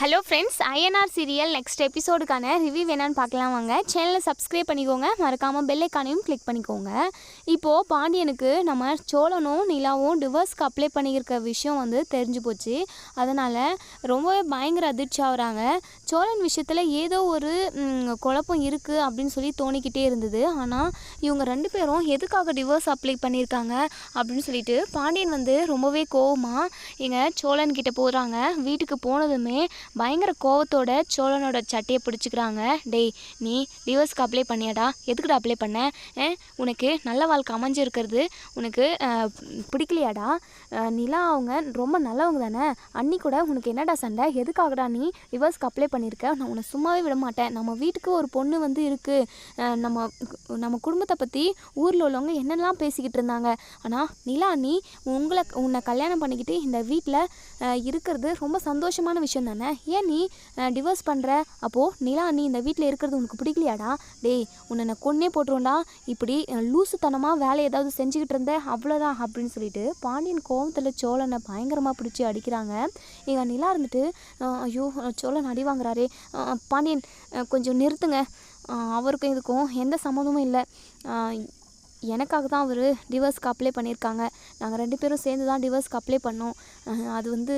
Hello friends INR serial next எபிசோடுக்கான review வேணான்னு பார்க்கலாம் வாங்க. சேனலை சப்ஸ்கிரைப் பண்ணிக்கோங்க. மறக்காமல் பெல்லைக்கானையும் கிளிக் பண்ணிக்கோங்க. இப்போது பாண்டியனுக்கு நம்ம சோழனும் நிலாவும் டிவோர்ஸ்க்கு அப்ளை பண்ணியிருக்க விஷயம் வந்து தெரிஞ்சு போச்சு. அதனால் ரொம்பவே பயங்கர அதிர்ச்சி ஆகுறாங்க. சோழன் விஷயத்தில் ஏதோ ஒரு குழப்பம் இருக்குது அப்படின்னு சொல்லி தோணிக்கிட்டே இருந்தது. ஆனால் இவங்க ரெண்டு பேரும் எதுக்காக டிவோர்ஸ் அப்ளை பண்ணியிருக்காங்க அப்படின்னு சொல்லிட்டு பாண்டியன் வந்து ரொம்பவே கோவமாக எங்கள் சோழன் கிட்டே போகிறாங்க வீட்டுக்கு போனதுமே பயங்கர கோவத்தோட சோழனோட சட்டையை பிடிச்சிக்கிறாங்க. டேய் நீ டிவோர்ஸ்க்கு அப்ளை பண்ணியாடா. எதுக்குடா அப்ளை பண்ண? உனக்கு நல்ல வாழ்க்கை அமைஞ்சிருக்கிறது. உனக்கு பிடிக்கலையாடா? நிலா அவங்க ரொம்ப நல்லவங்க தானே? அன்னி கூட உனக்கு என்னடா சண்டை? எதுக்காகடா நீ டிவோர்ஸ்க்கு அப்ளை பண்ணியிருக்க நான் உன்னை சும்மாவே விட மாட்டேன். நம்ம வீட்டுக்கு ஒரு பொண்ணு வந்து இருக்குது நம்ம நம்ம குடும்பத்தை பற்றி ஊரில் உள்ளவங்க என்னெல்லாம் பேசிக்கிட்டு இருந்தாங்க. ஆனால் நிலா நீ உங்களை உன்னை கல்யாணம் பண்ணிக்கிட்டு இந்த வீட்டில் இருக்கிறது ரொம்ப சந்தோஷமான விஷயம் தானே? ஏன் நீ டிவோர்ஸ் பண்ணுற அப்போது நிலா நீ இந்த வீட்டில் இருக்கிறது உனக்கு பிடிக்கலையாடா? டேய் உன்னை நான் கொன்னே போட்டுருவோம்டா இப்படி லூசுத்தனமாக வேலை ஏதாவது செஞ்சுக்கிட்டு இருந்த அவ்வளோதான் அப்படின்னு சொல்லிட்டு பாண்டியன் கோவத்தில் சோழனை பயங்கரமாக பிடிச்சி அடிக்கிறாங்க. எங்கள் நிலா இருந்துட்டு ஐயோ சோழன் அடி வாங்குறாரே. பாண்டியன் கொஞ்சம் நிறுத்துங்க. அவருக்கும் இதுக்கும் எந்த சம்மந்தமும் இல்லை. எனக்காக தான் அவர் டிவோர்ஸ்க்கு அப்ளை பண்ணியிருக்காங்க. நாங்கள் ரெண்டு பேரும் சேர்ந்து தான் டிவோர்ஸ்க்கு அப்ளை பண்ணோம். அது வந்து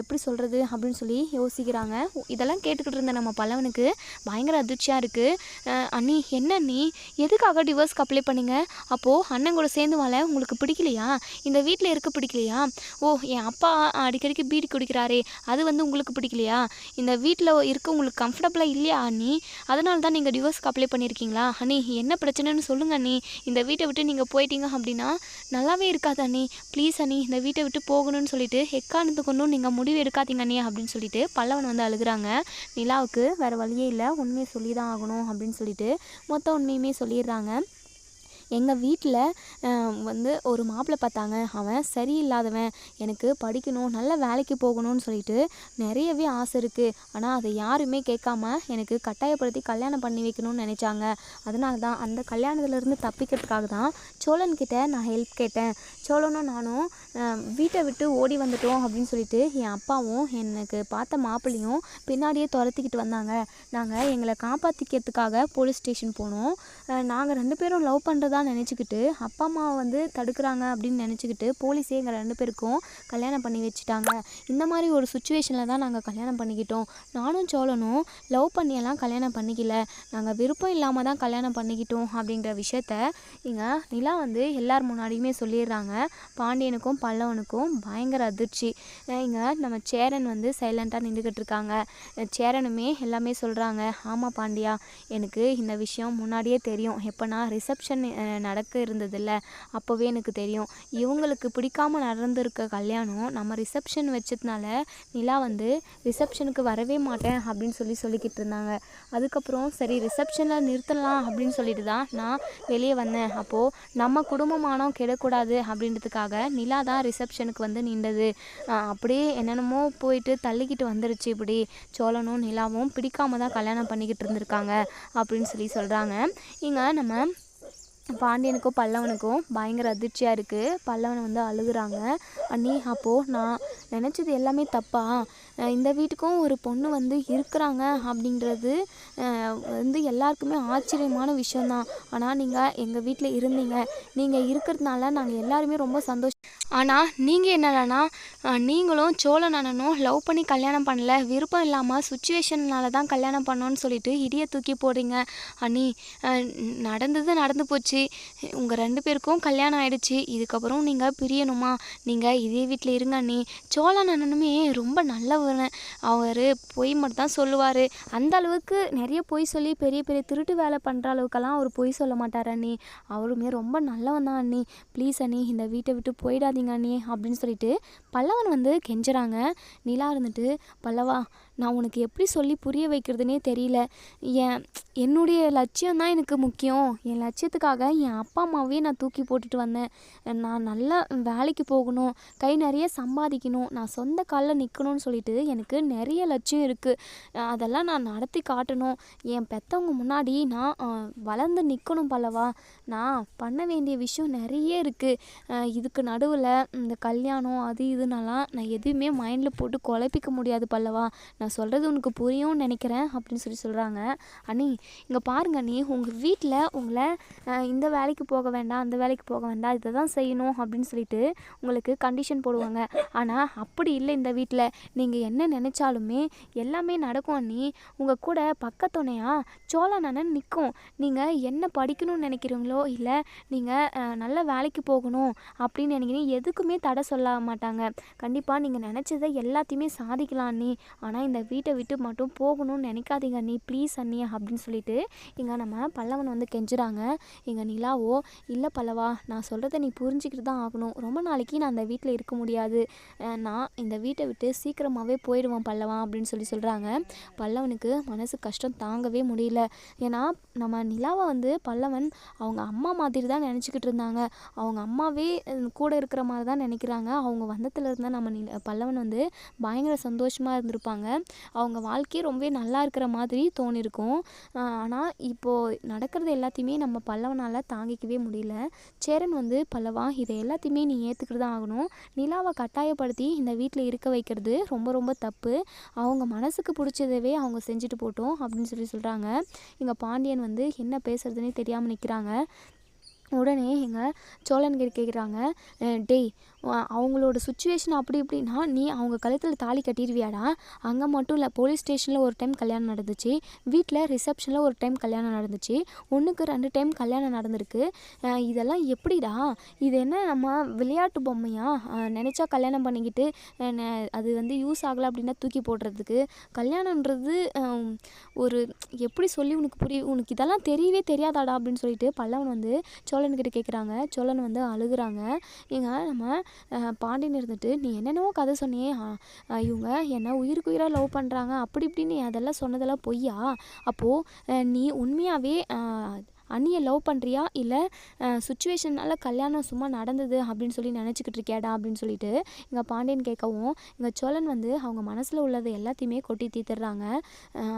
எப்படி சொல்கிறது அப்படின்னு சொல்லி யோசிக்கிறாங்க. இதெல்லாம் கேட்டுக்கிட்டு இருந்த நம்ம பல்லவனுக்கு பயங்கர அதிர்ச்சியாக இருக்குது அண்ணி என்ன நீ எதுக்காக டிவோர்ஸ்க்கு அப்ளை பண்ணீங்க? அப்போது அண்ணன் கூட சேர்ந்து வாழ உங்களுக்கு பிடிக்கலையா? இந்த வீட்டில் இருக்க பிடிக்கலையா? ஓ என் அப்பா அடிக்கடிக்கு பீடி குடிக்கிறாரே அது வந்து உங்களுக்கு பிடிக்கலையா? இந்த வீட்டில் இருக்க உங்களுக்கு கம்ஃபர்டபுளாக இல்லையா அண்ணி? அதனால தான் நீங்கள் டிவோர்ஸ்க்கு அப்ளை பண்ணியிருக்கீங்களா அண்ணி என்ன பிரச்சனைன்னு சொல்லுங்க அண்ணி. இந்த வீட்டை விட்டு நீங்கள் போயிட்டீங்க அப்படின்னா நல்லாவே இருக்காது அண்ணி. ப்ளீஸ் அண்ணி இந்த வீட்டை விட்டு போகணும்னு சொல்லிட்டு எக்காரணத்து நீங்கள் முடிவு எடுக்காதீங்கண்ணே அப்படின்னு சொல்லிட்டு பல்லவன் வந்து அழுகுறாங்க. நிலாவுக்கு வேறு வழியே இல்லை. உண்மையை சொல்லி தான் ஆகணும் அப்படின்னு சொல்லிட்டு மொத்த உண்மையுமே சொல்லிடுறாங்க. எங்கள் வீட்டில் வந்து ஒரு மாப்பிள்ளை பார்த்தாங்க அவன் சரியில்லாதவன். எனக்கு படிக்கணும் நல்ல வேலைக்கு போகணும்னு சொல்லிட்டு நிறையவே ஆசை இருக்குது ஆனால் அதை யாருமே கேட்காம எனக்கு கட்டாயப்படுத்தி கல்யாணம் பண்ணி வைக்கணும்னு நினச்சாங்க. அதனால தான் அந்த கல்யாணத்துலேருந்து தப்பிக்கிறதுக்காக தான் சோழன்கிட்ட நான் ஹெல்ப் கேட்டேன். சோழனும் நானும் வீட்டை விட்டு ஓடி வந்துட்டோம் அப்படின்னு சொல்லிட்டு என் அப்பாவும் எனக்கு பார்த்த மாப்பிள்ளையும் பின்னாடியே துரத்திக்கிட்டு வந்தாங்க. நாங்கள் எங்களை காப்பாற்றிக்கிறதுக்காக போலீஸ் ஸ்டேஷன் போனோம். நாங்கள் ரெண்டு பேரும் லவ் பண்ணுறதா நினச்சிக்கிட்டு அப்பா அம்மாவை வந்து தடுக்கிறாங்க அப்படின்னு நினச்சிக்கிட்டு போலீஸே எங்கள் ரெண்டு பேருக்கும் கல்யாணம் பண்ணி வச்சுட்டாங்க. இந்த மாதிரி ஒரு சுச்சுவேஷனில் தான் நாங்கள் கல்யாணம் பண்ணிக்கிட்டோம். நானும் சோழனும் லவ் பண்ணியெல்லாம் கல்யாணம் பண்ணிக்கல. நாங்கள் விருப்பம் இல்லாமல் தான் கல்யாணம் பண்ணிக்கிட்டோம் அப்படின்ற விஷயத்த இங்கே நிலா வந்து எல்லார் முன்னாடியுமே சொல்லிடுறாங்க. பாண்டியனுக்கும் பல்லவனுக்கும் பயங்கர அதிர்ச்சி. இங்கே நம்ம சேரன் வந்து சைலண்ட்டாக நின்றுக்கிட்டு இருக்காங்க. சேரனுமே எல்லாமே சொல்கிறாங்க ஆமாம் பாண்டியா எனக்கு இந்த விஷயம் முன்னாடியே தெரியும். எப்போனா ரிசப்ஷன் நடக்க இருந்ததில்ல. அப்போவே எனக்கு தெரியும். இவங்களுக்கு பிடிக்காம நடந்திருக்க கல்யாணம் நம்ம ரிசப்ஷன் வச்சதுனால நிலா வந்து ரிசப்ஷனுக்கு வரவே மாட்டேன் அப்படின்னு சொல்லி சொல்லிக்கிட்டு இருந்தாங்க. அதுக்கப்புறம் சரி ரிசப்ஷனில் நிறுத்தலாம் அப்படின்னு சொல்லிட்டு தான் நான் வெளியே வந்தேன். அப்போது நம்ம குடும்பமானம் கெடக்கூடாது அப்படின்றதுக்காக நிலா தான் ரிசப்ஷனுக்கு வந்து நின்றது. அப்படியே என்னென்னமோ போயிட்டு தள்ளிக்கிட்டு வந்துருச்சு இப்படி. சோழனும் நிலாவும் பிடிக்காம தான் கல்யாணம் பண்ணிக்கிட்டு இருந்திருக்காங்க அப்படின்னு சொல்லி சொல்கிறாங்க இங்கே நம்ம பாண்டியனுக்கும் பல்லவனுக்கும் பயங்கர அதிர்ச்சியாக இருக்குது பல்லவன் வந்து அழுகுறாங்க. அண்ணி அப்போது நான் நினச்சது எல்லாமே தப்பா? இந்த வீட்டுக்கும் ஒரு பொண்ணு வந்து இருக்கிறாங்க அப்படின்றது வந்து எல்லாருக்குமே ஆச்சரியமான விஷயந்தான் ஆனால் நீங்கள் எங்கள் வீட்டில் இருந்தீங்க. நீங்கள் இருக்கிறதுனால நாங்கள் எல்லாருமே ரொம்ப சந்தோஷம் ஆனால் நீங்கள் என்னடானா நீங்களும் சோழன் அண்ணனும் லவ் பண்ணி கல்யாணம் பண்ணல. விருப்பம் இல்லாமல் சுச்சுவேஷன்னால தான் கல்யாணம் பண்ணோன்னு சொல்லிட்டு இடியை தூக்கி போடுறீங்க. அண்ணி நடந்தது நடந்து போச்சு. உங்கள் ரெண்டு பேருக்கும் கல்யாணம் ஆயிடுச்சு. இதுக்கப்புறம் நீங்கள் பிரியணுமா? நீங்கள் இதே வீட்டில் இருங்க அண்ணி. சோழன் அண்ணனுமே ரொம்ப நல்லவர் அவர் பொய் மட்டும் தான் சொல்லுவார். அந்த அளவுக்கு நிறைய பொய் சொல்லி பெரிய பெரிய திருட்டு வேலை பண்ணுற அளவுக்கெல்லாம் அவர் பொய் சொல்ல மாட்டார் அண்ணி. அவருமே ரொம்ப நல்லவன் தான் அண்ணி. ப்ளீஸ் அண்ணி இந்த வீட்டை விட்டு போயிடாதீங்க அண்ணி அப்படின்னு சொல்லிட்டு பல்லவன் வந்து கெஞ்சுறாங்க. நிலா இருந்துட்டு பல்லவா நான் உனக்கு எப்படி சொல்லி புரிய வைக்கிறதுனே தெரியல. என் என்னுடைய லட்சியம் தான் எனக்கு முக்கியம். என் லட்சியத்துக்காக என் அப்பா அம்மாவே நான் தூக்கி போட்டுட்டு வந்தேன். நான் நல்லா வேலைக்கு போகணும் கை நிறைய சம்பாதிக்கணும் நான் சொந்த காலில் நிற்கணும்னு சொல்லிட்டு எனக்கு நிறைய லட்சியம் இருக்குது அதெல்லாம் நான் நடத்தி காட்டணும். என் பெற்றவங்க முன்னாடி நான் வளர்ந்து நிற்கணும் பல்லவா. நான் பண்ண வேண்டிய விஷயம் நிறைய இருக்குது இதுக்கு நடுவில் இந்த கல்யாணம் அது இதுனெல்லாம் நான் எதுவுமே மைண்டில் போட்டு குழப்பிக்க முடியாது பல்லவா. நான் நான் சொல்கிறது உனக்கு புரியும்னு நினைக்கிறேன் அப்படின்னு சொல்லி சொல்கிறாங்க அண்ணி இங்கே பாருங்க அண்ணி உங்கள் வீட்டில் உங்களை இந்த வேலைக்கு போக வேண்டாம் அந்த வேலைக்கு போக வேண்டாம் இதை தான் செய்யணும் அப்படின்னு சொல்லிட்டு உங்களுக்கு கண்டிஷன் போடுவாங்க. ஆனால் அப்படி இல்லை இந்த வீட்டில் நீங்கள் என்ன நினச்சாலுமே எல்லாமே நடக்கும் அண்ணி. உங்கள் கூட பக்கத்துணையா சோழனன் நிற்கும் நீங்கள் என்ன படிக்கணும்னு நினைக்கிறீங்களோ இல்லை நீங்கள் நல்ல வேலைக்கு போகணும் அப்படின்னு நினைக்கிறீங்க எதுக்குமே தடை சொல்ல மாட்டாங்க. கண்டிப்பாக நீங்கள் நினச்சதை எல்லாத்தையுமே சாதிக்கலாம் அண்ணி. ஆனால் இந்த வீட்டை விட்டு மட்டும் போகணும்னு நினைக்காதீங்க. அண்ணி ப்ளீஸ் அண்ணி அப்படின்னு சொல்லிட்டு இங்கே நம்ம பல்லவன் வந்து கெஞ்சுறாங்க. எங்கள் நிலாவோ இல்லை பல்லவா நான் சொல்கிறத நீ புரிஞ்சுக்கிட்டு தான் ஆகணும். ரொம்ப நாளைக்கு நான் அந்த வீட்டில் இருக்க முடியாது. நான் இந்த வீட்டை விட்டு சீக்கிரமாகவே போயிடுவான் பல்லவன் அப்படின்னு சொல்லி சொல்கிறாங்க பல்லவனுக்கு மனசு கஷ்டம் தாங்கவே முடியல. ஏன்னா நம்ம நிலாவை வந்து பல்லவன் அவங்க அம்மா மாதிரி தான் நினச்சிக்கிட்டு இருந்தாங்க. அவங்க அம்மாவே கூட இருக்கிற மாதிரி தான் நினைக்கிறாங்க. அவங்க வந்தத்துல இருந்தால் நம்ம நில பல்லவன் வந்து பயங்கர சந்தோஷமாக இருந்திருப்பாங்க. அவங்க வாழ்க்கையே ரொம்பவே நல்லா இருக்கிற மாதிரி தோணியிருக்கும் ஆனால் இப்போது நடக்கிறது எல்லாத்தையுமே நம்ம பல்லவனால் தாங்கிக்கவே முடியல. சேரன் வந்து பல்லவா? இதை எல்லாத்தையுமே நீ ஏற்றுக்கிட்டு தான் ஆகணும். நிலாவை கட்டாயப்படுத்தி இந்த வீட்டில் இருக்க வைக்கிறது ரொம்ப ரொம்ப தப்பு. அவங்க மனசுக்கு பிடிச்சதவே அவங்க செஞ்சுட்டு போட்டோம் அப்படின்னு சொல்லி சொல்கிறாங்க இங்கே பாண்டியன் வந்து என்ன பேசுறதுன்னே தெரியாமல் நிற்கிறாங்க உடனே எங்கள் சோழன்கிட்ட கேட்குறாங்க டேய் அவங்களோட சுச்சுவேஷன் அப்படி இப்படின்னா நீ அவங்க கழுத்தில் தாலி கட்டிடுவியாடா அங்கே மட்டும் இல்லை போலீஸ் ஸ்டேஷனில் ஒரு டைம் கல்யாணம் நடந்துச்சு. வீட்டில் ரிசப்ஷனில் ஒரு டைம் கல்யாணம் நடந்துச்சு. ஒன்றுக்கு ரெண்டு டைம் கல்யாணம் நடந்திருக்கு. இதெல்லாம் எப்படிடா? இது என்ன நம்ம விளையாட்டு பொம்மையா? நினச்சா கல்யாணம் பண்ணிக்கிட்டு நெ- அது வந்து யூஸ் ஆகலை அப்படின்னா தூக்கி போடுறதுக்கு. கல்யாணன்றது ஒரு எப்படி சொல்லி உனக்கு புரியும் உனக்கு இதெல்லாம் தெரியவே தெரியாதாடா அப்படின்னு சொல்லிட்டு பல்லவன் வந்து சோழன்கிட்ட கேட்குறாங்க சோழன் வந்து அழுகுறாங்க. ஏங்க நம்ம பாண்டியன் இருந்துட்டு நீ என்னென்னவோ கதை சொன்னியே இவங்க என்ன உயிருக்கு உயிராக லவ் பண்ணுறாங்க அப்படி இப்படின்னு நீ அதெல்லாம் சொன்னதெல்லாம் பொய்யா? அப்போது நீ உண்மையாகவே அண்ணியை லவ் பண்ணுறியா இல்லை சுச்சுவேஷனால் கல்யாணம் சும்மா நடந்தது அப்படின்னு சொல்லி நினச்சிக்கிட்டு இருக்கியாடா அப்படின்னு சொல்லிட்டு இங்கே பாண்டியன் கேட்கவும் இங்கே சோழன் வந்து அவங்க மனசில் உள்ளதை எல்லாத்தையுமே கொட்டி தீர்த்துடுறாங்க.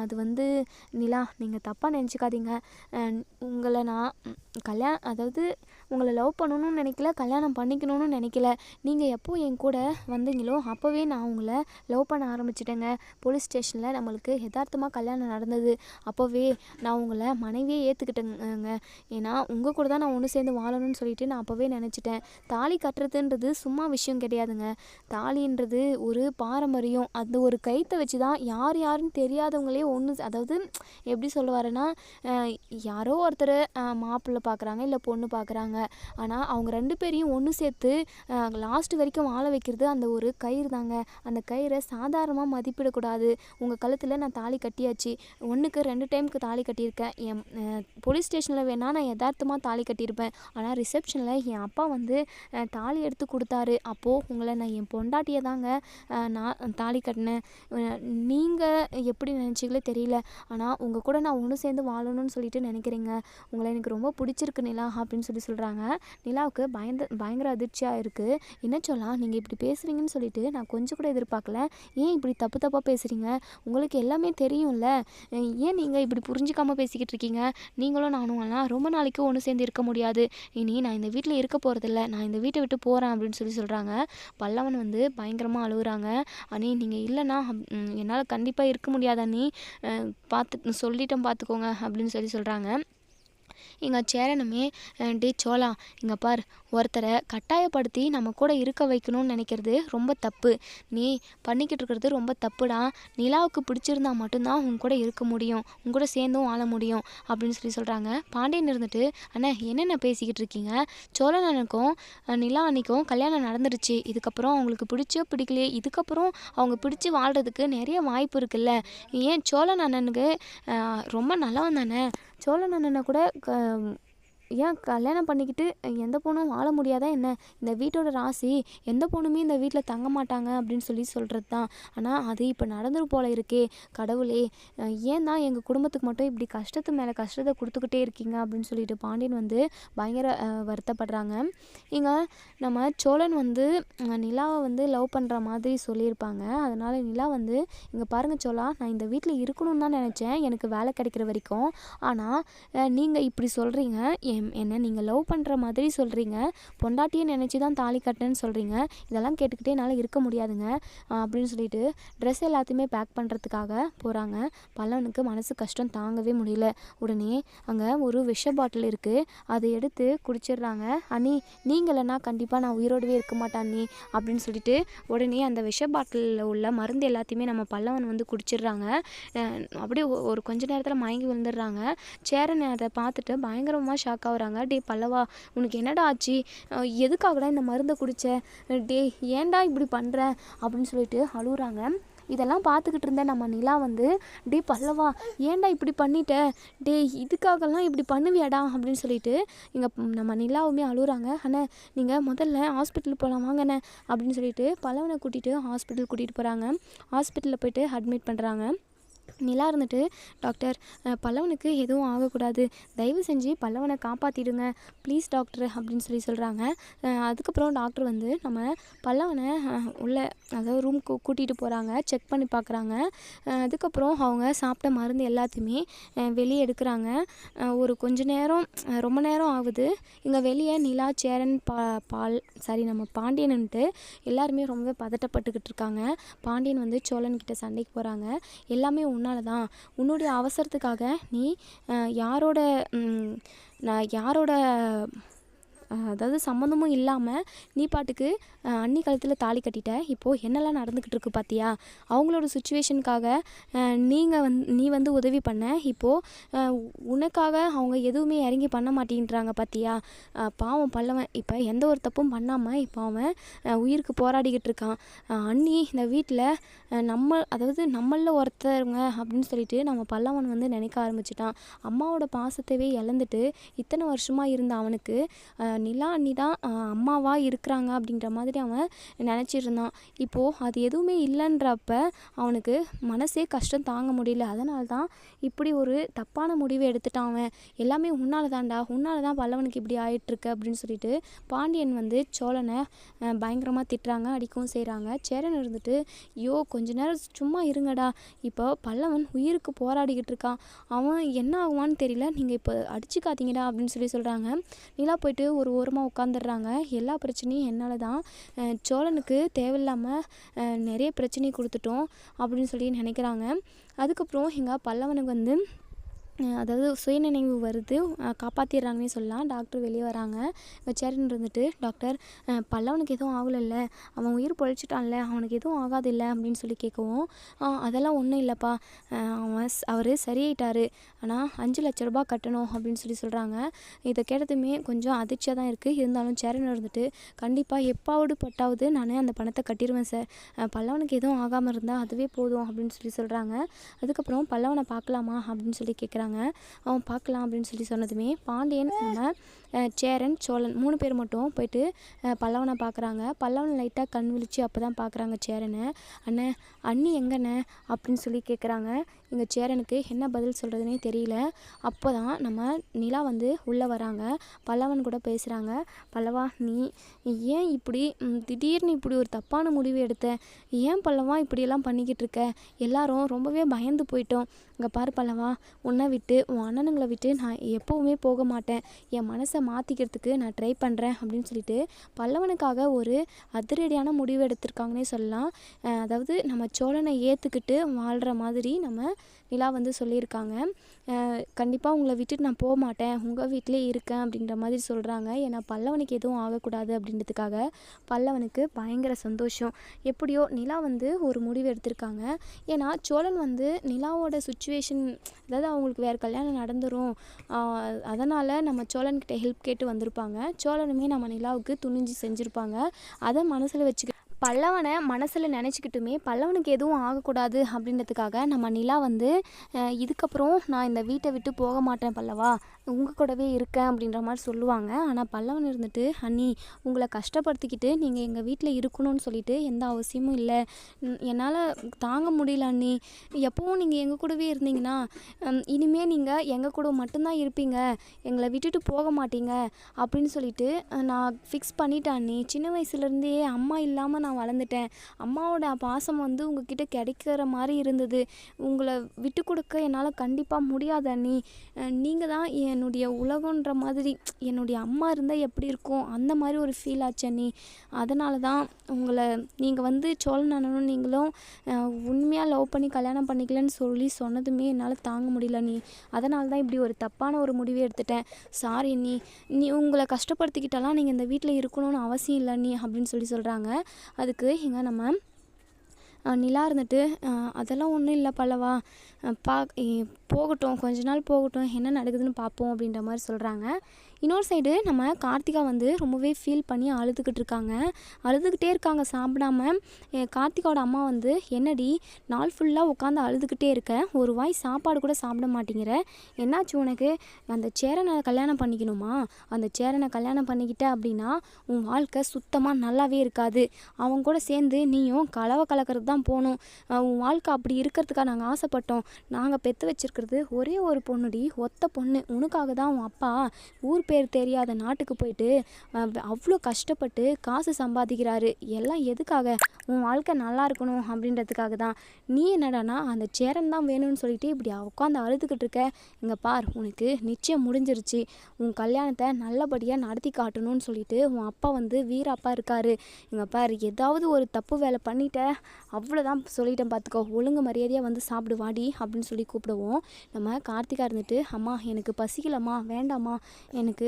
அது வந்து நிலா நீங்கள் தப்பாக நினச்சிக்காதீங்க. உங்களை நான் கல்யாண கல்யாணம் அதாவது உங்களை லவ் பண்ணணும்னு நினைக்கல கல்யாணம் பண்ணிக்கணும்னு நினைக்கல. நீங்கள் எப்போ என் கூட வந்தீங்களோ அப்போவே நான் உங்களை லவ் பண்ண ஆரம்பிச்சிட்டேங்க. போலீஸ் ஸ்டேஷனில் நம்மளுக்கு யதார்த்தமாக கல்யாணம் நடந்தது. அப்போவே நான் உங்களை மனைவியே ஏற்றுக்கிட்டேங்க ஏன்னா உங்கள் கூட தான் நான் ஒன்று சேர்ந்து வாழணும்னு சொல்லிட்டு நான் அப்போவே நினச்சிட்டேன். தாலி கட்டுறதுன்றது சும்மா விஷயம் கிடையாதுங்க. தாலின்றது ஒரு பாரம்பரியம். அந்த ஒரு கைத்தை வச்சு தான் யார் யாருன்னு தெரியாதவங்களே ஒன்று அதாவது எப்படி சொல்ல வரேன்னா யாரோ ஒருத்தர் மாப்பிள்ளை பார்க்குறாங்க இல்லை பொண்ணு பார்க்குறாங்க ஆனால் அவங்க ரெண்டு பேரையும் ஒன்று சேர்த்து லாஸ்ட் வரைக்கும் வாழ வைக்கிறது அந்த ஒரு கயிறு தாங்க. அந்த கயிறை சாதாரணமாக மதிப்பிடக்கூடாது. உங்கள் கழுத்தில் நான் தாலி கட்டியாச்சு. ஒன்றுக்கு ரெண்டு டைமுக்கு தாலி கட்டியிருக்கேன். என் போலீஸ் ஸ்டேஷன் ரிசப்ஷனில் வேணால் நான் யதார்த்தமாக தாலி கட்டியிருப்பேன். ஆனால் ரிசப்ஷனில் என் அப்பா வந்து தாலி எடுத்து கொடுத்தாரு. அப்போது உங்களை நான் என் பொண்டாட்டியை தாங்க நான் தாலி கட்டினேன். நீங்கள் எப்படி நினச்சிங்களோ தெரியல. ஆனால் உங்கள் கூட நான் ஒன்று சேர்ந்து வாழணும்னு சொல்லிட்டு நினைக்கிறீங்க. உங்களை எனக்கு ரொம்ப பிடிச்சிருக்கு நிலா அப்படின்னு சொல்லி சொல்கிறாங்க நிலாவுக்கு பயந்த பயங்கர அதிர்ச்சியாக இருக்குது என்ன சொல்லலாம் நீங்கள் இப்படி பேசுகிறீங்கன்னு சொல்லிட்டு நான் கொஞ்சம் கூட எதிர்பார்க்கல. ஏன் இப்படி தப்பு தப்பாக பேசுகிறீங்க உங்களுக்கு எல்லாமே தெரியும்ல. ஏன் நீங்கள் இப்படி புரிஞ்சிக்காமல் பேசிக்கிட்டு இருக்கீங்க? நீங்களும் நானும் எல்லாம் ரொம்ப நாளைக்கு ஒன்று சேர்ந்து இருக்க முடியாது. இனி நான் இந்த வீட்டில் இருக்க போகிறதில்ல நான் இந்த வீட்டை விட்டு போகிறேன் அப்படின்னு சொல்லி சொல்கிறாங்க பல்லவன் வந்து பயங்கரமாக அழுகுறாங்க அண்ணி நீங்கள் இல்லைன்னா என்னால் கண்டிப்பாக இருக்க முடியாது அண்ணி. பார்த்து சொல்லிட்டேன் பார்த்துக்கோங்க அப்படின்னு சொல்லி சொல்கிறாங்க எங்கள் சேரனுமே டே சோலா இங்கே பார் ஒருத்தரை கட்டாயப்படுத்தி நம்ம கூட இருக்க வைக்கணும்னு நினைக்கிறது ரொம்ப தப்பு. நீ பண்ணிக்கிட்டு இருக்கிறது ரொம்ப தப்புடா. நிலாவுக்கு பிடிச்சிருந்தா மட்டும்தான் உன் கூட இருக்க முடியும். உன் கூட சேர்ந்தும் வாழ முடியும் அப்படின்னு சொல்லி சொல்கிறாங்க பாண்டியன் இருந்துட்டு அண்ணா என்னென்ன பேசிக்கிட்டு இருக்கீங்க? சோழனனுக்கும் நிலா அன்னைக்கும் கல்யாணம் நடந்துருச்சு. இதுக்கப்புறம் அவங்களுக்கு பிடிச்சோ பிடிக்கலையே இதுக்கப்புறம் அவங்க பிடிச்சி வாழ்கிறதுக்கு நிறைய வாய்ப்பு இருக்குல்ல. ஏன் சோழன் அண்ணனுக்கு ரொம்ப நல்லவன் தானே? சோழ அண்ணனை கூட க ஏன் கல்யாணம் பண்ணிக்கிட்டு எந்த பொண்ணும் வாழ முடியாதா என்ன? இந்த வீட்டோட ராசி எந்த பொண்ணுமே இந்த வீட்டில் தங்க மாட்டாங்க அப்படின்னு சொல்லி சொல்கிறது தான் ஆனால் அது இப்போ நடந்துரு போல இருக்கே. கடவுளே ஏன் தான் எங்கள் குடும்பத்துக்கு மட்டும் இப்படி கஷ்டத்து மேலே கஷ்டத்தை கொடுத்துக்கிட்டே இருக்கீங்க அப்படின்னு சொல்லிட்டு பாண்டியன் வந்து பயங்கர வருத்தப்படுறாங்க. இங்கே நம்ம சோழன் வந்து நிலாவை வந்து லவ் பண்ணுற மாதிரி சொல்லியிருப்பாங்க. அதனால் நிலா வந்து இங்கே பாருங்க சோழா நான் இந்த வீட்டில் இருக்கணும்னு தான் நினச்சேன். எனக்கு வேலை கிடைக்கிற வரைக்கும். ஆனால் நீங்கள் இப்படி சொல்கிறீங்க என்ன நீங்கள் லவ் பண்ணுற மாதிரி சொல்கிறீங்க பொண்டாட்டியை நினச்சி தான் தாலி கட்டினேன்னு சொல்கிறீங்க இதெல்லாம் கேட்டுக்கிட்டே என்னால் இருக்க முடியாதுங்க. அப்படின்னு சொல்லிட்டு ட்ரெஸ் எல்லாத்தையுமே பேக் பண்ணுறதுக்காக போகிறாங்க பல்லவனுக்கு மனசு கஷ்டம் தாங்கவே முடியல. உடனே அங்கே ஒரு விஷ பாட்டில் இருக்குது அதை எடுத்து குடிச்சிடுறாங்க. அண்ணி நீங்கள் கண்டிப்பாக நான் உயிரோடவே இருக்க மாட்டேன் அண்ணி அப்படின்னு சொல்லிட்டு உடனே அந்த விஷ பாட்டிலில் உள்ள மருந்து எல்லாத்தையுமே நம்ம பல்லவன் வந்து குடிச்சிடுறாங்க. அப்படியே ஒரு கொஞ்ச நேரத்தில் மயங்கி விழுந்துடுறாங்க. சேரன் அதை பார்த்துட்டு பயங்கரமாக ஷாக் வராங்க டே பல்லவா உனக்கு என்னடா ஆச்சு? எதுக்காகடா இந்த மருந்தை குடிச்ச? டே ஏன்டா இப்படி பண்ணுற அப்படின்னு சொல்லிட்டு அழுகுறாங்க இதெல்லாம் பார்த்துக்கிட்டு இருந்த நம்ம நிலா வந்து டே பல்லவா ஏன்டா இப்படி பண்ணிட்ட? டே இதுக்காகலாம் இப்படி பண்ணுவியாடா? அப்படின்னு சொல்லிட்டு இங்கே நம்ம நிலாவுமே அழுகுறாங்க அண்ணே நீங்கள் முதல்ல ஹாஸ்பிட்டல் போகலாம் வாங்கண்ணே அப்படின்னு சொல்லிட்டு பல்லவனை கூட்டிகிட்டு ஹாஸ்பிட்டல் கூட்டிகிட்டு போகிறாங்க ஹாஸ்பிட்டலில் போயிட்டு அட்மிட் பண்ணுறாங்க நிலா இருந்துட்டு டாக்டர் பல்லவனுக்கு எதுவும் ஆகக்கூடாது. தயவு செஞ்சு பல்லவனை காப்பாற்றிடுங்க ப்ளீஸ் டாக்டர் அப்படின்னு சொல்லி சொல்கிறாங்க அதுக்கப்புறம் டாக்டர் வந்து நம்ம பல்லவனை உள்ள அதாவது ரூம்க்கு கூட்டிகிட்டு போகிறாங்க செக் பண்ணி பார்க்குறாங்க அதுக்கப்புறம் அவங்க சாப்பிட்ட மருந்து எல்லாத்தையுமே வெளியே எடுக்கிறாங்க. ஒரு கொஞ்ச நேரம் ரொம்ப நேரம் ஆகுது. இங்கே வெளியே நிலா சேரன் பா பால் சாரி நம்ம பாண்டியன்ட்டு எல்லாருமே ரொம்ப பதட்டப்பட்டுக்கிட்டு இருக்காங்க. பாண்டியன் வந்து சோழன்கிட்ட சண்டைக்கு போகிறாங்க எல்லாமே உன்னால தான் உன்னுடைய அவசரத்துக்காக நீ யாரோட நான் யாரோட அதாவது சம்மந்தமும் இல்லாமல் நீ பாட்டுக்கு அன்னி அண்ணி கழுத்தில் தாலி கட்டிட்ட. இப்போது என்னெல்லாம் நடந்துக்கிட்டு இருக்கு பார்த்தியா அவங்களோட சுச்சுவேஷனுக்காக நீங்கள் வந்து நீ வந்து உதவி பண்ண. இப்போது உனக்காக அவங்க எதுவுமே இறங்கி பண்ண மாட்டேன்றாங்க பார்த்தியா பாவம் பல்லவன். இப்போ எந்த ஒரு தப்பும் பண்ணாமல் இப்போ அவன் உயிருக்கு போராடிக்கிட்டு இருக்கான். அண்ணி இந்த வீட்டில் நம்ம அதாவது நம்மளில் ஒருத்தருங்க அப்படின்னு சொல்லிட்டு நம்ம பல்லவன் வந்து நினைக்க ஆரம்பிச்சிட்டான். அம்மாவோட பாசத்தவே இழந்துட்டு இத்தனை வருஷமாக இருந்த அவனுக்கு நிலா அண்ணி தான் அம்மாவாக இருக்கிறாங்க அப்படின்ற மாதிரி அவன் நினச்சிருந்தான். இப்போது அது எதுவுமே இல்லைன்றப்ப அவனுக்கு மனசே கஷ்டம் தாங்க முடியல. அதனால தான் இப்படி ஒரு தப்பான முடிவை எடுத்துட்டான் அவன். எல்லாமே உன்னால் தான்டா உன்னால் தான் பல்லவனுக்கு இப்படி ஆயிட்டிருக்கு அப்படின்னு சொல்லிட்டு பாண்டியன் வந்து சோழனை பயங்கரமாக திட்டுறாங்க அடிக்கவும் செய்கிறாங்க சேரன் இருந்துட்டு ஐயோ கொஞ்ச நேரம் சும்மா இருங்கடா. இப்போ பல்லவன் உயிருக்கு போராடிக்கிட்டு இருக்கான். அவன் என்ன ஆகுவான்னு தெரியல. நீங்கள் இப்போ அடிச்சுக்காதீங்கடா அப்படின்னு சொல்லி சொல்கிறாங்க நிலா போயிட்டு ஒரு ஓரமாக உட்காந்துடுறாங்க எல்லா பிரச்சனையும் என்னால் தான். சோழனுக்கு தேவையில்லாமல் நிறைய பிரச்சனை கொடுத்துட்டோம் அப்படின்னு சொல்லி நினைக்கிறாங்க. அதுக்கப்புறம் எங்கள் பல்லவனுக்கு வந்து அதாவது சுயநினைவு வருது. காப்பாற்றிடுறாங்கன்னே சொல்லலாம். டாக்டர் வெளியே வராங்க. சேரன் இருந்துட்டு டாக்டர் பல்லவனுக்கு எதுவும் ஆகலைல்ல. அவன் உயிர் பொழைச்சிட்டான்ல. அவனுக்கு எதுவும் ஆகாதில்ல. அப்படின்னு சொல்லி கேட்கவும் அதெல்லாம் ஒன்றும் இல்லைப்பா. அவன் அவர் சரியாயிட்டார். ஆனால் அஞ்சு லட்ச ரூபாய் கட்டணும். அப்படின்னு சொல்லி சொல்கிறாங்க இதை கேட்டதுமே கொஞ்சம் அதிர்ச்சியாக தான் இருக்குது இருந்தாலும் சேரன் இருந்துட்டு கண்டிப்பாக எப்பாவது பட்டாவது நான் அந்த பணத்தை கட்டிடுவேன் சார் பல்லவனுக்கு எதுவும் ஆகாமல் இருந்தால் அதுவே போதும். அப்படின்னு சொல்லி சொல்கிறாங்க அதுக்கப்புறம் பல்லவனை பார்க்கலாமா? அப்படின்னு சொல்லி கேட்குறாங்க அவன் பார்க்கலாம் அப்படின்னு சொல்லி சொன்னதுமே பாண்டியன் நம்ம சேரன் சோழன் மூணு பேர் மட்டும் போயிட்டு பல்லவனை பார்க்குறாங்க பல்லவன் லைட்டாக கண் விழிச்சு அப்போ தான் பார்க்குறாங்க சேரனை. அண்ணே அண்ணி எங்கண்ணே? அப்படின்னு சொல்லி கேட்குறாங்க இங்கே சேரனுக்கு என்ன பதில் சொல்கிறதுனே தெரியல. அப்போ தான் நம்ம நிலா வந்து உள்ளே வராங்க. பல்லவன் கூட பேசுகிறாங்க பல்லவா நீ ஏன் இப்படி திடீர்னு இப்படி ஒரு தப்பான முடிவு எடுத்த? ஏன் பல்லவா இப்படியெல்லாம் பண்ணிக்கிட்டு இருக்க? எல்லாரும் ரொம்பவே பயந்து போயிட்டோம். இங்கே பாரு பல்லவா உன்னை விட்டு உன் அண்ணனுங்களை விட்டு நான் எப்போவுமே போக மாட்டேன். என் மனசை மாற்றிக்கிறதுக்கு நான் ட்ரை பண்ணுறேன் அப்படின்னு சொல்லிட்டு பல்லவனுக்காக ஒரு அதிரடியான முடிவு எடுத்திருக்காங்கன்னே சொல்லலாம். அதாவது நம்ம சோழனை ஏற்றுக்கிட்டு வாழ்கிற மாதிரி நம்ம நிலா வந்து சொல்லியிருக்காங்க. கண்டிப்பாக உங்களை விட்டுட்டு நான் போக மாட்டேன். உங்கள் வீட்டிலே இருக்கேன் அப்படின்ற மாதிரி சொல்கிறாங்க ஏன்னா பல்லவனுக்கு எதுவும் ஆகக்கூடாது அப்படின்றதுக்காக பல்லவனுக்கு பயங்கர சந்தோஷம். எப்படியோ நிலா வந்து ஒரு முடிவு எடுத்திருக்காங்க. ஏன்னா சோழன் வந்து நிலாவோட சுச்சுவேஷன் அதாவது அவங்களுக்கு வேறு கல்யாணம் நடந்துரும். அதனால் நம்ம சோழன்கிட்ட ஹெல்ப் கேட்டு வந்திருப்பாங்க. சோழனுமே நம்ம நிலாவுக்கு துணிஞ்சு செஞ்சுருப்பாங்க. அதை மனசில் வச்சுக்க பல்லவனை மனசில் நினச்சிக்கிட்டுமே பல்லவனுக்கு எதுவும் ஆகக்கூடாது அப்படின்றதுக்காக நம்ம நிலா வந்து அஹ், இதுக்கப்புறம் நான் இந்த வீட்டை விட்டு போக மாட்டேன் பல்லவா? உங்கள் கூடவே இருக்கேன் அப்படின்ற மாதிரி சொல்லுவாங்க. ஆனால் பல்லவன் இருந்துட்டு அண்ணி உங்களை கஷ்டப்படுத்திக்கிட்டு நீங்கள் எங்கள் வீட்டில் இருக்கணும்னு சொல்லிட்டு எந்த அவசியமும் இல்லை. என்னால் தாங்க முடியல அண்ணி. எப்பவும் நீங்கள் எங்கள் கூடவே இருந்தீங்கன்னா இனிமேல் நீங்கள் எங்கள் கூட மட்டும்தான் இருப்பீங்க. எங்களை விட்டுட்டு போக மாட்டீங்க. அப்படின்னு சொல்லிட்டு நான் ஃபிக்ஸ் பண்ணிட்டேன் அண்ணி. சின்ன வயசுலேருந்தே அம்மா இல்லாமல் நான் வளர்ந்துட்டேன். அம்மாவோட பாசம் வந்து உங்ககிட்ட கிடைக்கிற மாதிரி இருந்தது. உங்களை விட்டு கொடுக்க என்னால் கண்டிப்பாக முடியாது அண்ணி. நீங்கள் தான் என் என்னுடைய உலகன்ற மாதிரி என்னுடைய அம்மா இருந்தால் எப்படி இருக்கும்? அந்த மாதிரி ஒரு ஃபீல் ஆச்சு அண்ணி. அதனால தான் உங்களை நீங்கள் வந்து சோழன் அண்ணனும் நீங்களும் உண்மையாக லவ் பண்ணி கல்யாணம் பண்ணிக்கலன்னு சொல்லி சொன்னதுமே என்னால் தாங்க முடியல நீ அதனால தான் இப்படி ஒரு தப்பான ஒரு முடிவே எடுத்துட்டேன். சாரி நீ நீ உங்களை கஷ்டப்படுத்திக்கிட்டாலாம் நீங்கள் இந்த வீட்டில் இருக்கணும்னு அவசியம் இல்லை நீ அப்படின்னு சொல்லி சொல்கிறாங்க அதுக்கு எங்கே நம்ம நிலா இருந்துட்டு அதெல்லாம் ஒன்றும் இல்லை பல்லவா. பா போகட்டும். கொஞ்ச நாள் போகட்டும். என்ன நடக்குதுன்னு பார்ப்போம் அப்படின்ற மாதிரி சொல்கிறாங்க இன்னொரு சைடு நம்ம கார்த்திகா வந்து ரொம்பவே ஃபீல் பண்ணி அழுதுகிட்டு இருக்காங்க. அழுதுகிட்டே இருக்காங்க சாப்பிடாம. கார்த்திகாவோட அம்மா வந்து என்னடி நாள் ஃபுல்லாக உட்காந்து அழுதுகிட்டே இருக்க? ஒரு வாய் சாப்பாடு கூட சாப்பிட மாட்டேங்கிற? என்னாச்சு உனக்கு? அந்த சேரனை கல்யாணம் பண்ணிக்கணுமா? அந்த சேரனை கல்யாணம் பண்ணிக்கிட்ட அப்படின்னா உன் வாழ்க்கை சுத்தமாக நல்லாவே இருக்காது. அவங்க கூட சேர்ந்து நீயும் கலவை கலக்கிறது தான் போகணும் உன் வாழ்க்கை அப்படி இருக்கிறதுக்காக நாங்கள் ஆசைப்பட்டோம். நாங்கள் பெற்று வச்சிருக்கிறது ஒரே ஒரு பொண்ணுடி ஒத்த பொண்ணு. உனக்காக தான் உன் அப்பா ஊர் பேர் தெரியாத நாட்டுக்கு போயிட்டு அவ்வளோ கஷ்டப்பட்டு காசு சம்பாதிக்கிறாரு. எல்லாம் எதுக்காக? உன் வாழ்க்கை நல்லா இருக்கணும் அப்படின்றதுக்காக தான். நீ என்னடானா அந்த சேரன் தான் வேணும்னு சொல்லிட்டு இப்படி உட்காந்து அழுதுகிட்டு இருக்க. இங்கே பார் உனக்கு நிச்சயம் முடிஞ்சிருச்சு. உன் கல்யாணத்தை நல்லபடியாக நடத்தி காட்டணும்னு சொல்லிட்டு உன் அப்பா வந்து வீரப்பா இருக்காரு. இங்கே பார் ஏதாவது ஒரு தப்பு வேலை பண்ணிட்ட அவ்வளோதான் சொல்லிட்டேன் பார்த்துக்கோ ஒழுங்கு மரியாதையாக வந்து சாப்பிடு வாடி அப்படின்னு சொல்லி கூப்பிடுவோம். நம்ம கார்த்திகா இருந்துட்டு அம்மா எனக்கு பசிக்கலம்மா வேண்டாம்மா. எனக்கு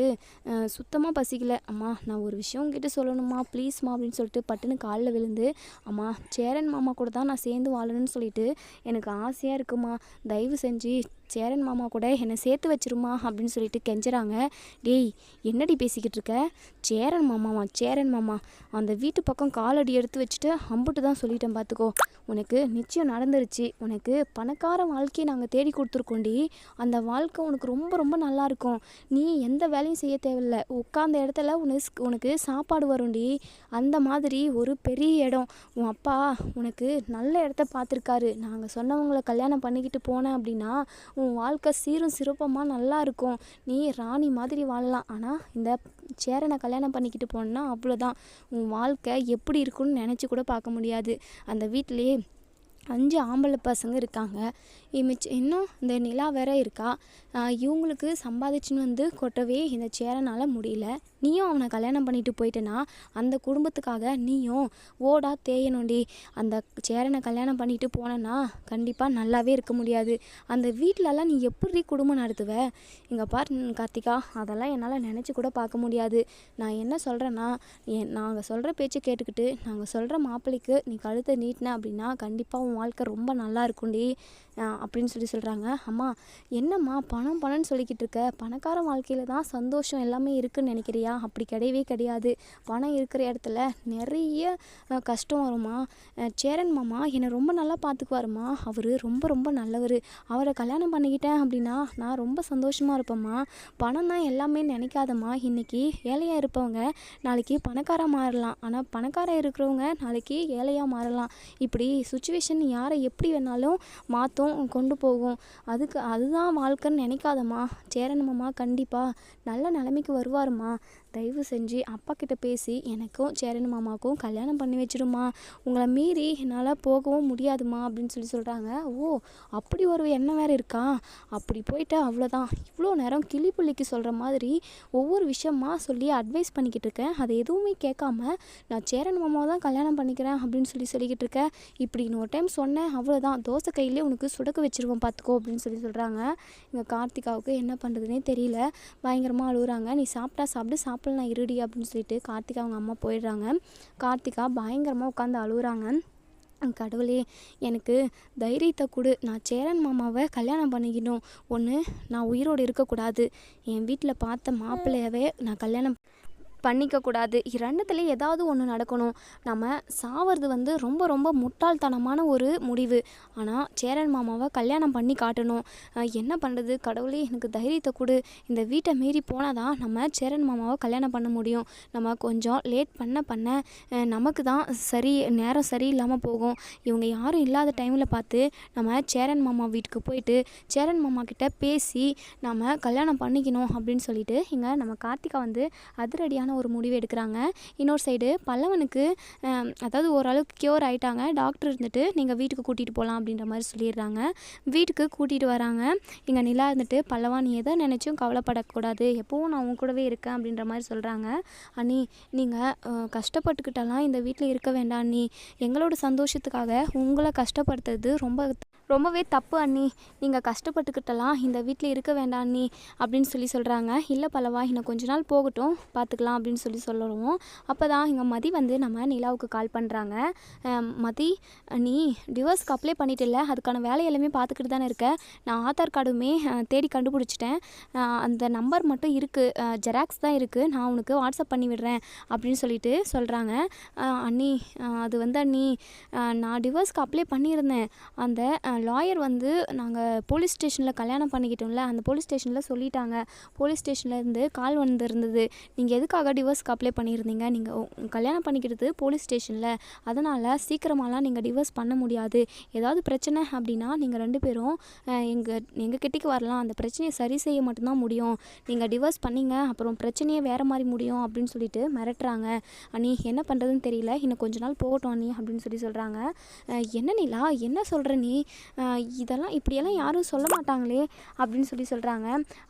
சுத்தமாக பசிக்கல. அம்மா நான் ஒரு விஷயம் உங்ககிட்ட சொல்லணுமா ப்ளீஸ்மா அப்படின்னு சொல்லிட்டு பட்டுன்னு காலில் விழுந்து அம்மா சேரன் மாமா கூட தான் நான் சேர்ந்து வாழணும்னு சொல்லிட்டு எனக்கு ஆசையாக இருக்குமா. தயவு செஞ்சு சேரன் மாமா கூட என்னை சேர்த்து வச்சிருமா அப்படின்னு சொல்லிட்டு கெஞ்சுறாங்க. டேய் என்னடி பேசிக்கிட்டு இருக்க? சேரன் மாமாவா? சேரன் மாமா அந்த வீட்டு பக்கம் காலடி எடுத்து வச்சுட்டு அம்புட்டு தான் சொல்லிட்டேன் பார்த்துக்கோ உனக்கு நிச்சயம் நடந்துருச்சு. உனக்கு பணக்கார வாழ்க்கையை நாங்கள் தேடி கொடுத்துருக்கோண்டி. அந்த வாழ்க்கை உனக்கு ரொம்ப ரொம்ப நல்லா இருக்கும். நீ எந்த வேலையும் செய்ய தேவையில்ல. உட்காந்த இடத்துல உனக்கு உனக்கு சாப்பாடு வரும்டி. அந்த மாதிரி ஒரு பெரிய இடம். உன் அப்பா உனக்கு நல்ல இடத்த பார்த்துருக்காரு. நாங்கள் சொன்னவங்களை கல்யாணம் பண்ணிக்கிட்டு போனேன் அப்படின்னா உன் வாழ்க்கை சீரும் சிறப்பமாக நல்லா இருக்கும். நீ ராணி மாதிரி வாழலாம். ஆனால் இந்த சேரனை கல்யாணம் பண்ணிக்கிட்டு போனால் அவ்வளோதான் உன் வாழ்க்கை எப்படி இருக்குன்னு நினச்சி கூட பார்க்க முடியாது. அந்த வீட்டிலேயே அஞ்சு ஆம்பளை பசங்க இருக்காங்க. மிச்ச இன்னும் இந்த நிலா வேற இருக்கா? இவங்களுக்கு சம்பாதிச்சுன்னு வந்து கொட்டவே இந்த சேரனால் முடியல. நீயும் அவனை கல்யாணம் பண்ணிட்டு போயிட்டேன்னா அந்த குடும்பத்துக்காக நீயும் ஓடா தேயணும்டி. அந்த சேரனை கல்யாணம் பண்ணிட்டு போனேன்னா கண்டிப்பாக நல்லாவே இருக்க முடியாது. அந்த வீட்டிலலாம் நீ எப்படி குடும்பம் நடத்துவ? இங்கே பார் கார்த்திகா அதெல்லாம் என்னால் நினச்சி கூட பார்க்க முடியாது. நான் என்ன சொல்கிறேன்னா நாங்கள் சொல்கிற பேச்சு கேட்டுக்கிட்டு நாங்கள் சொல்கிற மாப்பிள்ளைக்கு நீ கழுத்தை நீட்டின அப்படின்னா கண்டிப்பாக உன் வாழ்க்கை ரொம்ப நல்லா இருக்கும்டி. அப்படின்னு சொல்லி சொல்கிறாங்க அம்மா என்னம்மா பணம் பணம்னு சொல்லிக்கிட்டு இருக்க? பணக்கார வாழ்க்கையில் தான் சந்தோஷம் எல்லாமே இருக்குன்னு நினைக்கிறியா? அப்படி கிடையவே கிடையாது. பணம் இருக்கிற இடத்துல நிறைய கஷ்டம் வருமா சேரன் மாமா என்னை ரொம்ப நல்லா பார்த்துக்குவாருமா அவர் ரொம்ப ரொம்ப நல்லவர். அவரை கல்யாணம் பண்ணிக்கிட்டேன் அப்படின்னா நான் ரொம்ப சந்தோஷமாக இருப்பேம்மா. பணம் தான் எல்லாமே நினைக்காதம்மா. இன்னைக்கு ஏழையாக இருப்பவங்க நாளைக்கு பணக்காராக மாறலாம். ஆனால் பணக்கார இருக்கிறவங்க நாளைக்கு ஏழையாக மாறலாம். இப்படி சுச்சுவேஷன் யாரை எப்படி வேணாலும் மாற்றும் கொண்டு போகும். அதுக்கு அதுதான் வாழ்க்கைன்னு நினைக்காதம்மா. சேரன் மாமா கண்டிப்பாக நல்ல நிலைமைக்கு வருவாருமா தயவு செஞ்சு அப்பா கிட்ட பேசி எனக்கும் சேரன் மாமாவுக்கும் கல்யாணம் பண்ணி வச்சிருமா உங்களை மீறி என்னால் போகவும் முடியாதுமா அப்படின்னு சொல்லி சொல்கிறாங்க ஓ அப்படி ஒரு எண்ணம் வேறு இருக்கா? அப்படி போயிட்டு அவ்வளோதான் இவ்வளோ நேரம் கிளிப்புள்ளிக்கு சொல்கிற மாதிரி ஒவ்வொரு விஷயமா சொல்லி அட்வைஸ் பண்ணிக்கிட்டு இருக்கேன். அதை எதுவுமே கேட்காம நான் சேரன் மாமாவை தான் கல்யாணம் பண்ணிக்கிறேன் அப்படின்னு சொல்லி சொல்லிக்கிட்டு இருக்கேன். இப்படி இன்னொரு டைம் சொன்னேன் அவ்வளோதான் தோசை கையிலே உனக்கு சுடக்க வச்சிருவோம் பார்த்துக்கோ அப்படின்னு சொல்லி சொல்கிறாங்க இங்கே கார்த்திகாவுக்கு என்ன பண்ணுறதுனே தெரியல. பயங்கரமாக அழுகுறாங்க. நீ சாப்பிட்டா சாப்பிட்டு சாப்பிடலாம் இருடி அப்படின்னு சொல்லிட்டு கார்த்திகா அவங்க அம்மா போயிடுறாங்க. கார்த்திகா பயங்கரமாக உட்காந்து அழுகுறாங்க கடவுளே எனக்கு தைரியத்தை கொடு. நான் சேரன் மாமாவை கல்யாணம் பண்ணிக்கணும். ஒன்று நான் உயிரோடு இருக்கக்கூடாது. என் வீட்டில் பார்த்த மாப்பிள்ளையவே நான் கல்யாணம் பண்ணிக்கக்கூடாது. இரண்டுத்துல ஏதாவது ஒன்று நடக்கணும். நம்ம சாவது வந்து ரொம்ப ரொம்ப முட்டாள்தனமான ஒரு முடிவு. ஆனால் சேரன் மாமாவை கல்யாணம் பண்ணி காட்டணும். என்ன பண்ணுறது கடவுளே எனக்கு தைரியத்தை கொடு. இந்த வீட்டை மீறி போனால் தான் நம்ம சேரன் மாமாவை கல்யாணம் பண்ண முடியும். நம்ம கொஞ்சம் லேட் பண்ண பண்ண நமக்கு தான் சரி நேரம் சரியில்லாமல் போகும். இவங்க யாரும் இல்லாத டைமில் பார்த்து நம்ம சேரன் மாமா வீட்டுக்கு போயிட்டு சேரன் மாமா கிட்ட பேசி நம்ம கல்யாணம் பண்ணிக்கணும் அப்படின்னு சொல்லிட்டு இங்கே நம்ம கார்த்திகா வந்து அதிரடியான ஒரு முடிவு எடுக்கிறாங்க. இன்னொரு சைடு பல்லவனுக்கு அதாவது ஓரளவுக்கு க்யூர் ஆகிட்டாங்க டாக்டர் இருந்துட்டு நீங்கள் வீட்டுக்கு கூட்டிகிட்டு போகலாம் அப்படின்ற மாதிரி சொல்லிடுறாங்க. வீட்டுக்கு கூட்டிகிட்டு வராங்க. இங்கே நிலா இருந்துட்டு பல்லவா நீ எதை நினச்சும் கவலைப்படக்கூடாது. எப்போவும் நான் உன் கூடவே இருக்கேன் அப்படின்ற மாதிரி சொல்கிறாங்க அண்ணி நீங்கள் கஷ்டப்பட்டுக்கிட்டலாம். இந்த வீட்டில் இருக்க வேண்டாம் அண்ணி. எங்களோட சந்தோஷத்துக்காக உங்களை கஷ்டப்படுத்துறது ரொம்ப ரொம்பவே தப்பு அண்ணி. நீங்கள் கஷ்டப்பட்டுக்கிட்டலாம். இந்த வீட்டில் இருக்க வேண்டாம் அண்ணி அப்படின்னு சொல்லி சொல்கிறாங்க இல்லை பல்லவா இன்னும் கொஞ்ச நாள் போகட்டும். பார்த்துக்கலாம் அப்படின்னு சொல்லி சொல்லுவோம் அப்போ தான் இங்கே மதி வந்து நம்ம நிலாவுக்கு கால் பண்ணுறாங்க மதி நீ டிவோர்ஸ்க்கு அப்ளை பண்ணிட்டில்ல? அதுக்கான வேலை எல்லாமே பார்த்துக்கிட்டு தானே இருக்க? நான் ஆதார் கார்டுமே தேடி கண்டுபிடிச்சிட்டேன். அந்த நம்பர் மட்டும் இருக்குது ஜெராக்ஸ் தான் இருக்குது நான் உனக்கு வாட்ஸ்அப் பண்ணி விடுறேன் அப்படின்னு சொல்லிட்டு சொல்கிறாங்க அண்ணி அது வந்து அண்ணி நான் டிவோர்ஸ்க்கு அப்ளை பண்ணியிருந்தேன். அந்த லாயர் வந்து நாங்கள் போலீஸ் ஸ்டேஷனில் கல்யாணம் பண்ணிக்கிட்டோம்ல அந்த போலீஸ் ஸ்டேஷனில் சொல்லிட்டாங்க. போலீஸ் ஸ்டேஷன்லேருந்து கால் வந்திருந்தது. நீங்கள் எதுக்காக டிவோர்ஸ்க்கு அப்ளை பண்ணியிருந்தீங்க. நீங்கள் கல்யாணம் பண்ணிக்கிறது போலீஸ் ஸ்டேஷனில் அதனால் சீக்கிரமாலாம் நீங்கள் டிவோர்ஸ் பண்ண முடியாது. ஏதாவது பிரச்சனை அப்படின்னா நீங்கள் ரெண்டு பேரும் எங்கள் எங்கள் கிட்டேக்கு வரலாம். அந்த பிரச்சனையை சரி செய்ய மட்டும்தான் முடியும். நீங்கள் டிவோர்ஸ் பண்ணீங்க அப்புறம் பிரச்சனையே வேறு மாதிரி முடியும் அப்படின்னு சொல்லிட்டு மிரட்டுறாங்க. அண்ணி என்ன பண்ணுறதுன்னு தெரியல. இன்னும் கொஞ்ச நாள் போகட்டும் அண்ணி அப்படின்னு சொல்லி சொல்கிறாங்க என்ன நிலா? என்ன சொல்கிற நீ? இதெல்லாம் இப்படியெல்லாம் யாரும் சொல்ல மாட்டாங்களே அப்படின்னு சொல்லி சொல்கிறாங்க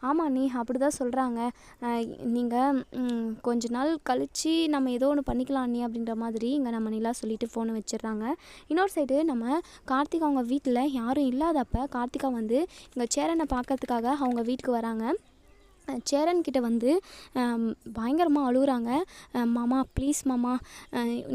ஆமாம் நீ அப்படி தான் சொல்கிறாங்க நீங்கள் கொஞ்ச நாள் கழித்து நம்ம ஏதோ ஒன்று பண்ணிக்கலாம் அண்ணி அப்படின்ற மாதிரி இங்கே நம்ம நிலா சொல்லிட்டு ஃபோனை வச்சிடுறாங்க. இன்னொரு சைடு நம்ம கார்த்திகா அவங்க வீட்டில் யாரும் இல்லாதப்ப கார்த்திகா வந்து இங்கே சேரனை பார்க்கறதுக்காக அவங்க வீட்டுக்கு வராங்க. சேரன்கிட்ட சேரன் வந்து பயங்கரமாக அழுகுறாங்க. மாமா ப்ளீஸ் மாமா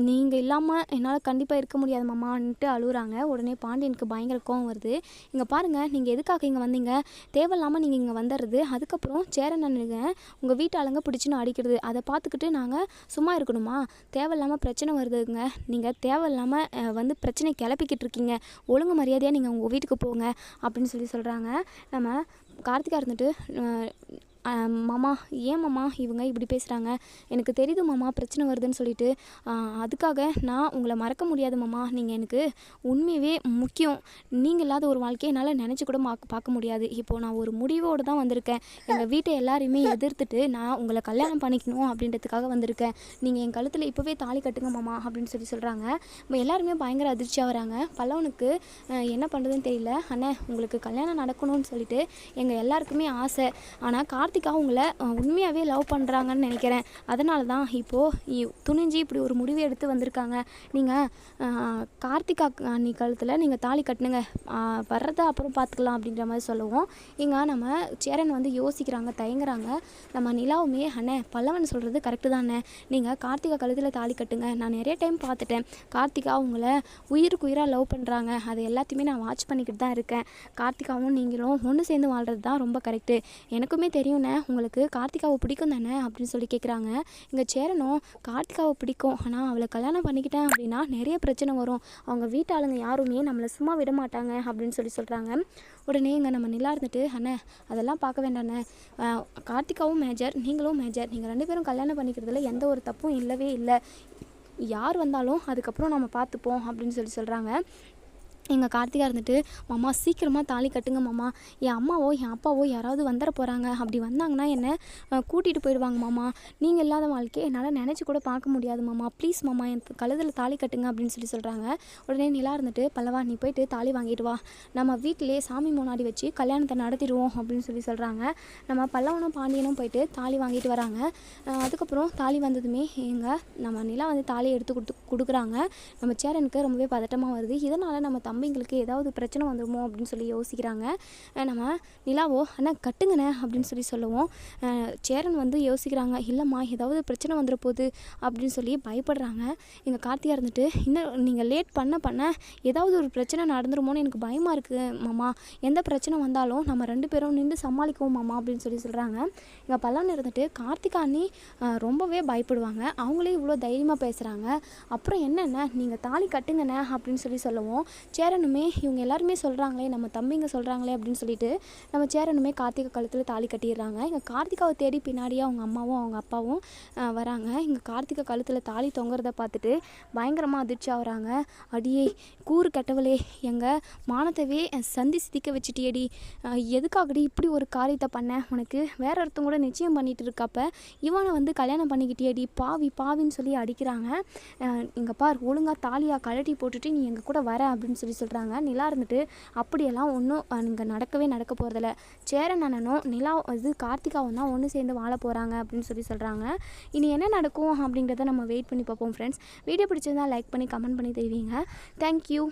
நீங்கள் இல்லாமல் என்னால் கண்டிப்பாக இருக்க முடியாது மாமான்ட்டு அழுகுறாங்க. உடனே பாண்டியனுக்கு பயங்கர கோவம் வருது. இங்கே பாருங்கள் நீங்கள் எதுக்காக இங்கே வந்தீங்க? தேவையில்லாமல் நீங்கள் இங்கே வந்துடுறது அதுக்கப்புறம் சேரன் அண்ணனுங்க உங்கள் வீட்டாளுங்க பிடிச்சின்னு அடிக்கிறது. அதை பார்த்துக்கிட்டு நாங்கள் சும்மா இருக்கணுமா? தேவையில்லாமல் பிரச்சனை வருதுங்க. நீங்கள் தேவையில்லாமல் வந்து பிரச்சனை கிளப்பிக்கிட்டு இருக்கீங்க. ஒழுங்கு மரியாதையாக நீங்கள் உங்கள் வீட்டுக்கு போங்க. அப்படின்னு சொல்லி சொல்கிறாங்க நம்ம கார்த்திகா இருந்துட்டு மாமா ஏன் மாமா இவங்க இப்படி பேசுகிறாங்க எனக்கு தெரியுது மாமா பிரச்சனை வருதுன்னு சொல்லிட்டு. அதுக்காக நான் உங்களை மறக்க முடியாது மாமா. நீங்கள் எனக்கு உண்மையவே முக்கியம். நீங்கள் இல்லாத ஒரு வாழ்க்கையை என்னால் நினச்சி கூட பார்க்க பார்க்க முடியாது. இப்போது நான் ஒரு முடிவோடு தான் வந்திருக்கேன். எங்கள் வீட்டை எல்லாரையுமே எதிர்த்துட்டு நான் உங்களை கல்யாணம் பண்ணிக்கணும் அப்படின்றதுக்காக வந்திருக்கேன். நீங்கள் என் கழுத்தில் இப்போவே தாலி கட்டுங்க மாமா அப்படின்னு சொல்லி சொல்கிறாங்க எல்லாருமே பயங்கர அதிர்ச்சியாக வராங்க. பல்லவனுக்கு என்ன பண்ணுறதுன்னு தெரியல. அண்ணே உங்களுக்கு கல்யாணம் நடக்கணும்னு சொல்லிட்டு எங்கள் எல்லாருக்குமே ஆசை. ஆனால் கார்த்திக் உங்களை அவங்கள உண்மையாகவே லவ் பண்ணுறாங்கன்னு நினைக்கிறேன். அதனால தான் இப்போது துணிஞ்சு இப்படி ஒரு முடிவு எடுத்து வந்திருக்காங்க. நீங்கள் கார்த்திகா அண்ணி கழுத்தில் நீங்கள் தாலி கட்டுனுங்க வர்றதை அப்புறம் பார்த்துக்கலாம் அப்படின்ற மாதிரி சொல்லுவோம். இங்கே நம்ம சேரன் வந்து யோசிக்கிறாங்க தயங்குறாங்க. நம்ம நிலாவுமே அண்ணே பல்லவன் சொல்கிறது கரெக்டு தானே. நீங்கள் கார்த்திகா கழுத்தில் தாலி கட்டுங்க. நான் நிறைய டைம் பார்த்துட்டேன் கார்த்திகா அவங்கள உயிருக்கு உயிராக லவ் பண்ணுறாங்க அது எல்லாத்தையுமே நான் வாட்ச் பண்ணிக்கிட்டு தான் இருக்கேன். கார்த்திகாவும் நீங்களும் ஒன்று சேர்ந்து வாழ்கிறது தான் ரொம்ப கரெக்டு எனக்குமே தெரியும் தெரியும்ண்ணே உங்களுக்கு கார்த்திகாவை பிடிக்கும் தானே? அப்படின்னு சொல்லி கேட்குறாங்க இங்கே சேரனும் கார்த்திகாவை பிடிக்கும். ஆனால் அவளை கல்யாணம் பண்ணிக்கிட்டேன் அப்படின்னா நிறைய பிரச்சனை வரும். அவங்க வீட்டாளுங்க யாருமே நம்மளை சும்மா விட மாட்டாங்க அப்படின்னு சொல்லி சொல்கிறாங்க உடனே இங்கே நம்ம நிலா இருந்துட்டு அண்ணே அதெல்லாம் பார்க்க வேண்டாண்ணே. கார்த்திகாவும் மேஜர் நீங்களும் மேஜர். நீங்கள் ரெண்டு பேரும் கல்யாணம் பண்ணிக்கிறதுல எந்த ஒரு தப்பும் இல்லவே இல்லை. யார் வந்தாலும் அதுக்கப்புறம் நம்ம பார்த்துப்போம் அப்படின்னு சொல்லி சொல்கிறாங்க எங்கள் கார்த்திகா இருந்துட்டு மாமா சீக்கிரமாக தாலி கட்டுங்க மாமா. என் அம்மாவோ என் அப்பாவோ யாராவது வந்துட போகிறாங்க அப்படி வந்தாங்கன்னா என்னை கூட்டிகிட்டு போயிடுவாங்க மாமா. நீங்கள் இல்லாத வாழ்க்கையை என்னால் நினச்சி கூட பார்க்க முடியாது மாமா. ப்ளீஸ் மாமா என் கழுதில் தாலி கட்டுங்க அப்படின்னு சொல்லி சொல்கிறாங்க உடனே நிலா இருந்துட்டு பல்லவா நீ போயிட்டு தாலி வாங்கிட்டு வா. நம்ம வீட்டிலேயே சாமி முன்னாடி வச்சு கல்யாணத்தை நடத்திடுவோம் அப்படின்னு சொல்லி சொல்கிறாங்க நம்ம பல்லவனும் பாண்டியனும் போயிட்டு தாலி வாங்கிட்டு வராங்க. அதுக்கப்புறம் தாலி வந்ததுமே எங்கள் நம்ம நிலா வந்து தாலியை எடுத்து கொடுத்து கொடுக்குறாங்க. நம்ம சேரனுக்கு ரொம்பவே பதட்டமாக வருது. இதனால் நம்ம தம் தம்பிங்களுக்கு ஏதாவது பிரச்சனை வந்துடுமோ அப்படின்னு சொல்லி யோசிக்கிறாங்க. நம்ம நிலாவோ அண்ணா கட்டுங்கண்ணே அப்படின்னு சொல்லி சொல்லுவோம். சேரன் வந்து யோசிக்கிறாங்க இல்லைம்மா ஏதாவது பிரச்சனை வந்துட போகுது அப்படின்னு சொல்லி பயப்படுறாங்க. எங்கள் கார்த்தியாக இருந்துட்டு இன்னும் நீங்கள் லேட் பண்ண பண்ண ஏதாவது ஒரு பிரச்சனை நடந்துருமோன்னு எனக்கு பயமாக இருக்குது மாமா. எந்த பிரச்சனை வந்தாலும் நம்ம ரெண்டு பேரும் நின்று சமாளிக்குவோம் மாமா அப்படின்னு சொல்லி சொல்கிறாங்க எங்கள் பல்லான்னு இருந்துட்டு கார்த்திகா அண்ணி ரொம்பவே பயப்படுவாங்க. அவங்களே இவ்வளோ தைரியமாக பேசுகிறாங்க அப்புறம் என்னென்ன நீங்கள் தாலி கட்டுங்கண்ணே அப்படின்னு சொல்லி சொல்லுவோம். சே சேரனுமே இவங்க எல்லாருமே சொல்கிறாங்களே நம்ம தம்பிங்க சொல்கிறாங்களே அப்படின்னு சொல்லிட்டு நம்ம சேரனுமே கார்த்திகா கழுத்தில் தாலி கட்டிடுறாங்க. எங்கள் கார்த்திகாவை தேடி பின்னாடியே அவங்க அம்மாவும் அவங்க அப்பாவும் வராங்க. எங்கள் கார்த்திகா கழுத்தில் தாலி தொங்குறத பார்த்துட்டு பயங்கரமாக அதிர்ச்சி ஆகுறாங்க. அடியே கூறு கெட்டவளே எங்கள் மானத்தவே சந்தி சிதிக்க வச்சுட்டியடி. எதுக்காகடி இப்படி ஒரு காரியத்தை பண்ண? உனக்கு வேற ஒருத்தங்க கூட நிச்சயம் பண்ணிகிட்டு இருக்கப்ப இவனை வந்து கல்யாணம் பண்ணிக்கிட்டியடி. பாவி பாவின்னு சொல்லி அடிக்கிறாங்க. இங்கே பார் ஒழுங்காக தாலியாக கழட்டி போட்டுட்டு நீ எங்கள் கூட வர அப்படின்னு சொல்லி சொல்கிறாங்க நிலா இருந்துட்டு அப்படியெல்லாம் ஒன்றும் இங்கே நடக்கவே நடக்க போகிறதில்ல சேரன் அண்ணனும் நிலா இது கார்த்திகாவும் தான் ஒன்று சேர்ந்து வாழ போகிறாங்க அப்படின்னு சொல்லி சொல்கிறாங்க இனி என்ன நடக்கும் அப்படிங்கிறத நம்ம வெயிட் பண்ணி பார்ப்போம் ஃப்ரெண்ட்ஸ் வீடியோ பிடிச்சிருந்தால் லைக் பண்ணி கமெண்ட் பண்ணி தெரிவிங்க. Thank you